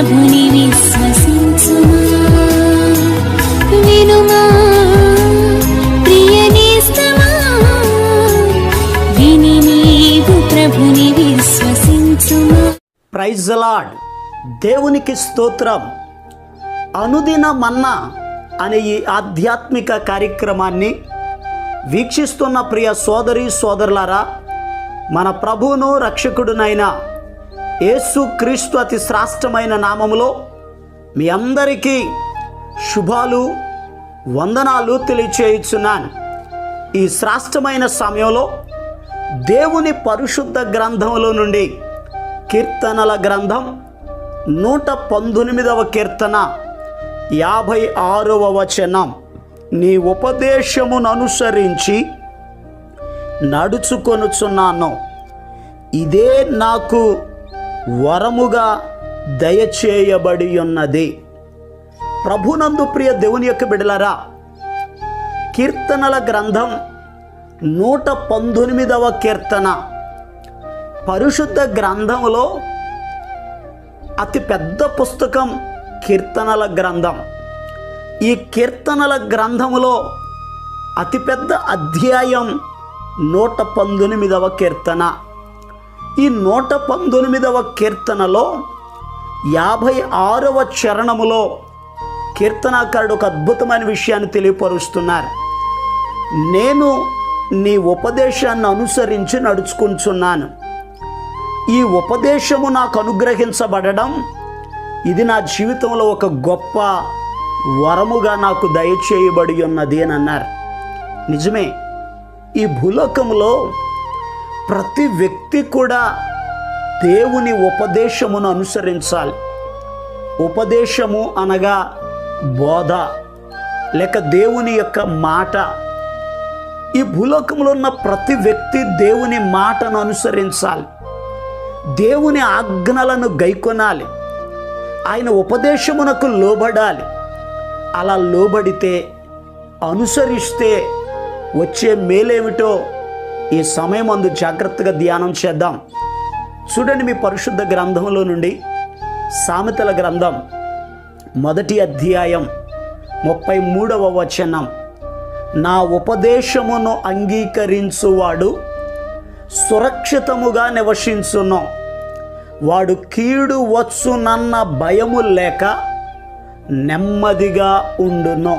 ప్రభుని విశ్వసించుమా. వినుమా ప్రియనేస్తమా విని నీవు ప్రభుని విశ్వసించుమా. ప్రైజ్ లాడ్ దేవునికి స్తోత్రం. అనుదిన మన్నా అనే ఈ ఆధ్యాత్మిక కార్యక్రమాన్ని వీక్షిస్తున్న ప్రియ సోదరి సోదరులారా మన ప్రభువును రక్షకుడునైనా యేసుక్రీస్తు అతి శ్రాష్టమైన నామములో మీ అందరికీ శుభాలు వందనాలు తెలియచేయుచున్నాను. ఈ శ్రాష్టమైన సమయంలో దేవుని పరిశుద్ధ గ్రంథంలో నుండి కీర్తనల గ్రంథం నూట పంతొమ్మిదవ కీర్తన యాభై ఆరవ వచనం. నీ ఉపదేశమును అనుసరించి నడుచుకొనుచున్నాను. ఇదే నాకు వరముగా దయచేయబడి ఉన్నది ప్రభునందు ప్రియ దేవుని యొక్క బిడలరా కీర్తనల గ్రంథం నూట పంతొమ్మిదవ కీర్తన. పరిశుద్ధ గ్రంథంలో అతి పెద్ద పుస్తకం కీర్తనల గ్రంథం. ఈ కీర్తనల గ్రంథములో అతిపెద్ద అధ్యాయం నూట పంతొమ్మిదవ కీర్తన. ఈ నూట పంతొమ్మిదవ కీర్తనలో యాభై ఆరవ చరణములో కీర్తనాకారుడు ఒక అద్భుతమైన విషయాన్ని తెలియపరుస్తున్నారు. నేను నీ ఉపదేశాన్ని అనుసరించి నడుచుకుంటున్నాను. ఈ ఉపదేశము నాకు అనుగ్రహించబడడం ఇది నా జీవితంలో ఒక గొప్ప వరముగా నాకు దయచేయబడి ఉన్నది అని అన్నారు. నిజమే ఈ భూలోకంలో ప్రతి వ్యక్తి కూడా దేవుని ఉపదేశమును అనుసరించాలి. ఉపదేశము అనగా బోధ లేక దేవుని యొక్క మాట. ఈ భూలోకంలో ఉన్న ప్రతి వ్యక్తి దేవుని మాటను అనుసరించాలి. దేవుని ఆజ్ఞలను గైకొనాలి. ఆయన ఉపదేశమునకు లోబడాలి. అలా లోబడితే అనుసరిస్తే వచ్చే మేలేమిటో ఈ సమయం అందు జాగ్రత్తగా ధ్యానం చేద్దాం. చూడండి మీ పరిశుద్ధ గ్రంథంలో నుండి సామెతల గ్రంథం మొదటి అధ్యాయం ముప్పై మూడవ వచనం. నా ఉపదేశమును అంగీకరించువాడు సురక్షితముగా నివసించును. వాడు కీడు వచ్చునన్న భయము లేక నెమ్మదిగా ఉండును.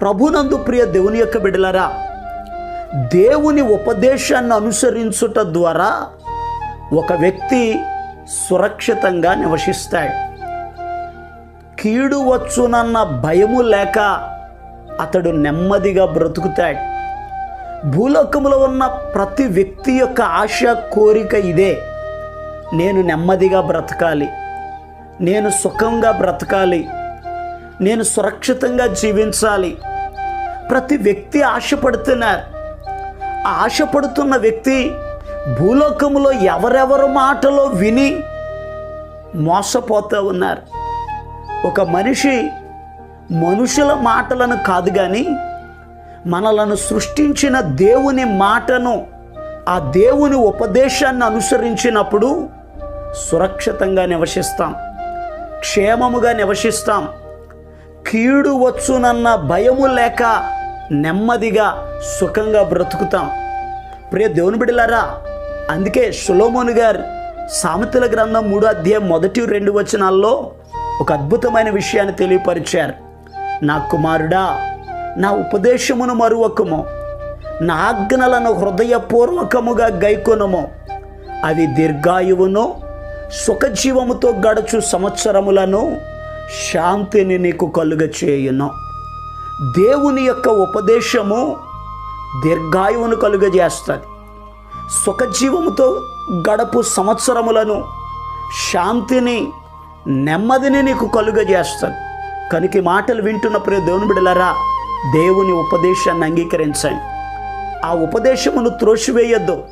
ప్రభునందు ప్రియ దేవుని యొక్క బిడలరా దేవుని ఉపదేశాన్ని అనుసరించుట ద్వారా ఒక వ్యక్తి సురక్షితంగా నివసిస్తాడు. కీడు వచ్చునన్న భయము లేక అతడు నెమ్మదిగా బ్రతుకుతాడు. భూలోకంలో ఉన్న ప్రతి వ్యక్తి యొక్క ఆశ కోరిక ఇదే. నేను నెమ్మదిగా బ్రతకాలి. నేను సుఖంగా బ్రతకాలి. నేను సురక్షితంగా జీవించాలి. ప్రతి వ్యక్తి ఆశపడుతున్నారు. ఆశపడుతున్న వ్యక్తి భూలోకంలో ఎవరెవరు మాటలో విని మోసపోతూ ఉన్నారు. ఒక మనిషి మనుషుల మాటలను కాదు కానీ మనలను సృష్టించిన దేవుని మాటను ఆ దేవుని ఉపదేశాన్ని అనుసరించినప్పుడు సురక్షితంగా నివసిస్తాం క్షేమముగా నివసిస్తాం. కీడు వచ్చునన్న భయము లేక నెమ్మదిగా సుఖంగా బ్రతుకుతాం. ప్రియ దేవుని బిడ్డలారా అందుకే సులోమోను గారు సామెతల గ్రంథం మూడో అధ్యాయం మొదటి రెండు వచనాల్లో ఒక అద్భుతమైన విషయాన్ని తెలియపరిచారు. నా కుమారుడా నా ఉపదేశమును మరువకము. నా ఆజ్ఞలను హృదయపూర్వకముగా గైకొనము. అవి దీర్ఘాయువును సుఖజీవముతో గడుచు సంవత్సరములను శాంతిని నీకు కలుగ చేయును దేవుని యొక్క ఉపదేశము దీర్ఘాయువును కలుగజేస్తుంది. సుఖజీవముతో గడపు సంవత్సరములను శాంతిని నెమ్మదిని నీకు కలుగజేస్తుంది. కనుక మాటలు వింటున్న ప్రియ దేవుని బిడలరా దేవుని ఉపదేశాన్ని అంగీకరించండి. ఆ ఉపదేశమును త్రోసివేయొద్దు.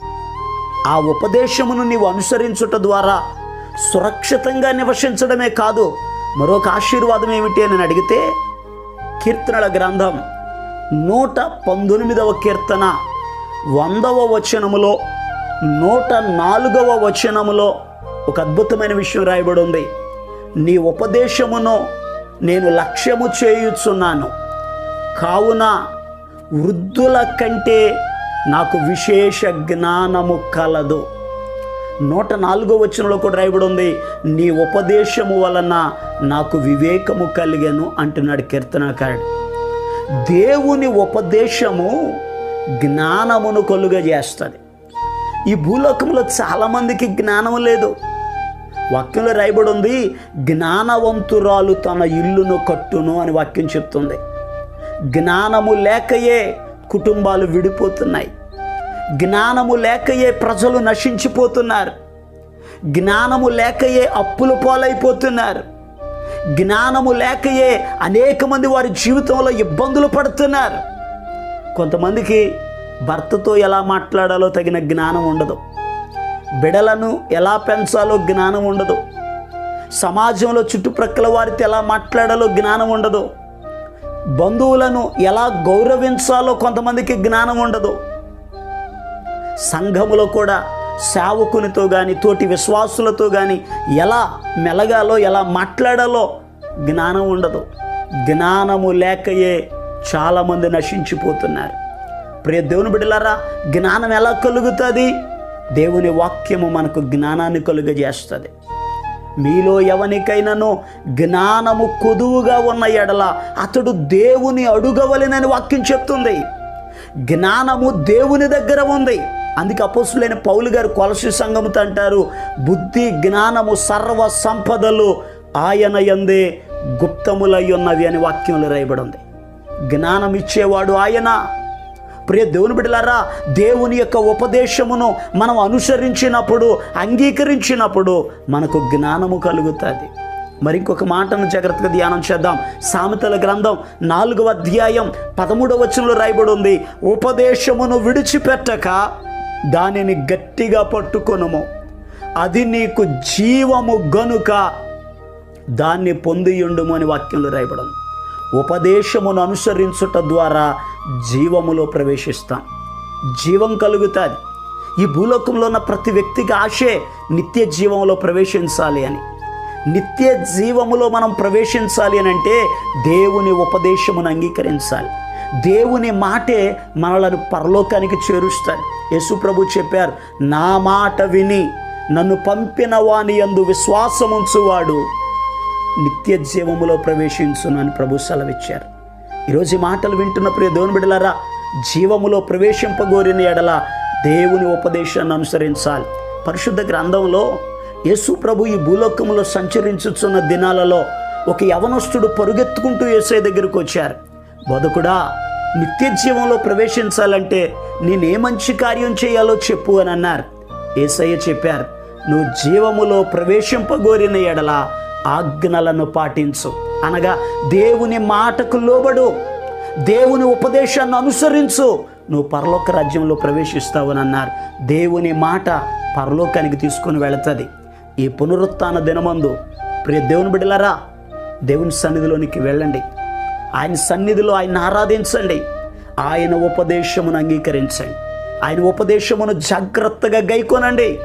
ఆ ఉపదేశమును నీవు అనుసరించుట ద్వారా సురక్షితంగా నివసించడమే కాదు మరొక ఆశీర్వాదం ఏమిటి అని అడిగితే కీర్తనల గ్రంథం. నూట పంతొమ్మిదవ కీర్తన వందవ వచనములో నూట నాలుగవ వచనములో ఒక అద్భుతమైన విషయం రాయబడి ఉంది నీ ఉపదేశమును నేను లక్ష్యము చేయుచున్నాను. కావున వృద్ధుల కంటే నాకు విశేష జ్ఞానము కలదు. నూట నాలుగో వచనంలో కూడా రాయబడి ఉంది నీ ఉపదేశము వలన నాకు వివేకము కలిగాను అంటున్నాడు కీర్తనకారుడు. దేవుని ఉపదేశము జ్ఞానమును కలుగజేస్తుంది. ఈ భూలోకంలో చాలామందికి జ్ఞానం లేదు. వాక్యంలో రాయబడి ఉంది జ్ఞానవంతురాలు తన ఇల్లును కట్టును అని వాక్యం చెప్తుంది. జ్ఞానము లేకయే కుటుంబాలు విడిపోతున్నాయి. జ్ఞానము లేకయే ప్రజలు నశించిపోతున్నారు. జ్ఞానము లేకయే అప్పులు పాలైపోతున్నారు. జ్ఞానము లేకయే అనేక మంది వారి జీవితంలో ఇబ్బందులు పడుతున్నారు. కొంతమందికి భర్తతో ఎలా మాట్లాడాలో తగిన జ్ఞానం ఉండదు. బిడలను ఎలా పెంచాలో జ్ఞానం ఉండదు. సమాజంలో చుట్టుప్రక్కల వారితో ఎలా మాట్లాడాలో జ్ఞానం ఉండదు. బంధువులను ఎలా గౌరవించాలో కొంతమందికి జ్ఞానం ఉండదు. సంఘములో కూడా సేవకునితో కానీ తోటి విశ్వాసులతో కానీ ఎలా మెలగాలో ఎలా మాట్లాడాలో జ్ఞానం ఉండదు. జ్ఞానము లేకయే చాలామంది నశించిపోతున్నారు. ప్రియ దేవుని బిడ్డలారా జ్ఞానం ఎలా కలుగుతుంది? దేవుని వాక్యము మనకు జ్ఞానాన్ని కలుగజేస్తుంది. మీలో ఎవనికైనాను జ్ఞానము కొదువుగా ఉన్న ఎడల అతడు దేవుని అడుగవలెనని వాక్యం చెప్తుంది. జ్ఞానము దేవుని దగ్గర ఉంది. అందుకే అపోసులైన పౌలు గారు కొలసి సంఘముతో అంటారు బుద్ధి జ్ఞానము సర్వ సంపదలు ఆయన ఎందే గుప్తములై ఉన్నవి అని వాక్యంలో రాయబడి ఉంది జ్ఞానం ఇచ్చేవాడు ఆయన. ప్రియ దేవుని బిడ్డలారా దేవుని యొక్క ఉపదేశమును మనం అనుసరించినప్పుడు అంగీకరించినప్పుడు మనకు జ్ఞానము కలుగుతుంది. మరి ఇంకొక మాటను జాగ్రత్తగా ధ్యానం చేద్దాం. సామెతల గ్రంథం నాలుగవ అధ్యాయం పదమూడవ వచనంలో రాయబడి ఉంది ఉపదేశమును విడిచిపెట్టక దానిని గట్టిగా పట్టుకొనుము. అది నీకు జీవము గనుక దాన్ని పొందియుండుము అని వాక్యంలో రాయబడం ఉపదేశమును అనుసరించుట ద్వారా జీవములో ప్రవేశిస్తాం. జీవం కలుగుతుంది. ఈ భూలోకంలో ఉన్న ప్రతి వ్యక్తికి ఆశే నిత్య జీవంలో ప్రవేశించాలి అని. నిత్య జీవములో మనం ప్రవేశించాలి అని అంటే దేవుని ఉపదేశమును అంగీకరించాలి. దేవుని మాటే మనలను పరలోకానికి చేరుస్తాడు యేసు ప్రభు చెప్పారు నా మాట విని నన్ను పంపిన వాని యందు విశ్వాసముంచువాడు నిత్య జీవములో ప్రవేశించును అని ప్రభు సెలవిచ్చారు. ఈరోజు మాటలు వింటున్న ప్రియ దేవుని బిడ్డలారా జీవములో ప్రవేశింపగోరిన ఎడల దేవుని ఉపదేశాన్ని అనుసరించాలి. పరిశుద్ధ గ్రంథంలో యేసు ప్రభు ఈ భూలోకంలో సంచరించుచున్న దినాలలో ఒక యవనస్తుడు పరుగెత్తుకుంటూ యేసే దగ్గరకు వచ్చారు. బతుకుడా నిత్య జీవంలో ప్రవేశించాలంటే నేనే మంచి కార్యం చేయాలో చెప్పు అని అన్నారు. ఏసయ్య చెప్పారు నువ్వు జీవములో ప్రవేశింపగోరిన ఎడల ఆజ్ఞలను పాటించు. అనగా దేవుని మాటకు లోబడు. దేవుని ఉపదేశాన్ని అనుసరించు. నువ్వు పరలోక రాజ్యంలో ప్రవేశిస్తావని అన్నారు. దేవుని మాట పరలోకానికి తీసుకొని వెళుతుంది. ఈ పునరుత్థాన దినమందు ప్రియ దేవుని బిడ్డలరా దేవుని సన్నిధిలోనికి వెళ్ళండి. ఆయన సన్నిధిలో ఆయన ఆరాధించండి. ఆయన ఉపదేశమును అంగీకరించండి. ఆయన ఉపదేశమును జాగ్రత్తగా గైకొనండి.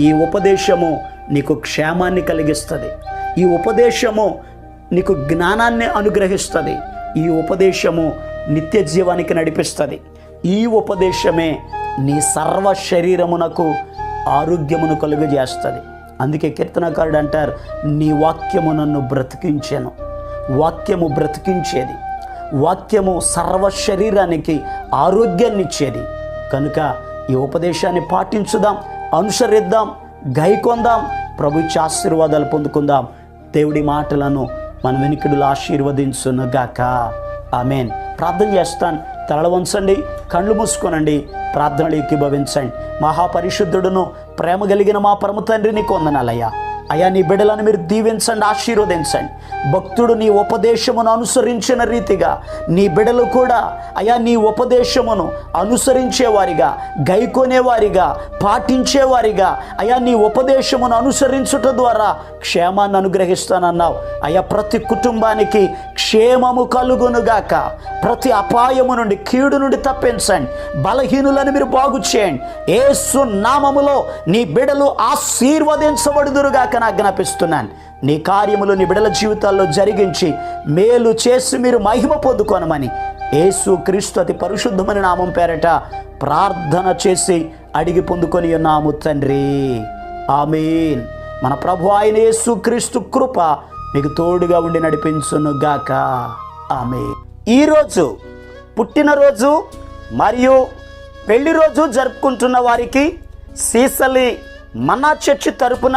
ఈ ఉపదేశము నీకు క్షేమాన్ని కలిగిస్తుంది. ఈ ఉపదేశము నీకు జ్ఞానాన్ని అనుగ్రహిస్తుంది. ఈ ఉపదేశము నిత్య జీవానికి నడిపిస్తుంది. ఈ ఉపదేశమే నీ సర్వ శరీరమునకు ఆరోగ్యమును కలుగజేస్తుంది. అందుకే కీర్తనకారుడు అంటారు నీ వాక్యము నన్ను బ్రతికించాను. వాక్యము బ్రతికించేది. వాక్యము సర్వ శరీరానికి ఆరోగ్యాన్ని ఇచ్చేది కనుక ఈ ఉపదేశాన్ని పాటించుదాం అనుసరిద్దాం గైకొందాం. ప్రభు ఇచ్చే ఆశీర్వాదాలు పొందుకుందాం. దేవుడి మాటలను మన వెనుకడులు ఆశీర్వదించునుగాక. ఆమెన్. ప్రార్థన చేస్తాను. తలలు వంచండి కళ్ళు మూసుకోనండి. ప్రార్థనలు ఏకీభవించండి మహాపరిశుద్ధుడును ప్రేమ కలిగిన మా పరమ తండ్రిని కొందనాలయ్యా. అయ్యా నీ బిడ్డలను మీరు దీవించండి ఆశీర్వదించండి. భక్తుడు నీ ఉపదేశమును అనుసరించిన రీతిగా నీ బిడలు కూడా అయా నీ ఉపదేశమును అనుసరించేవారిగా గైకొనేవారిగా పాటించేవారిగా అయా నీ ఉపదేశమును అనుసరించుట ద్వారా క్షేమాన్ని అనుగ్రహిస్తానన్నావు. అయా ప్రతి కుటుంబానికి క్షేమము కలుగునుగాక. ప్రతి అపాయము నుండి కీడు నుండి తప్పించండి. బలహీనులను మీరు బాగు చేయండి. ఏసు నామములో నీ బిడలు ఆశీర్వదించబడుదురుగాక నాకు జ్ఞాపిస్తున్నాను నీ కార్యములు నీ బిడల జీవితాల్లో జరిగించి మేలు చేసి మీరు మహిమ పొందుకోనమని. యేసు క్రీస్తు అతి పరిశుద్ధమైన నామం పేరట ప్రార్థన చేసి అడిగి పొందుకొని ఉన్నాము తండ్రి. ఆమెన్. మన ప్రభు ఆయన యేసు క్రీస్తు కృప మీకు తోడుగా ఉండి నడిపించును గాక. ఆమె ఈరోజు పుట్టినరోజు మరియు పెళ్ళి రోజు జరుపుకుంటున్న వారికి సీసలి మన్నా చర్చి తరపున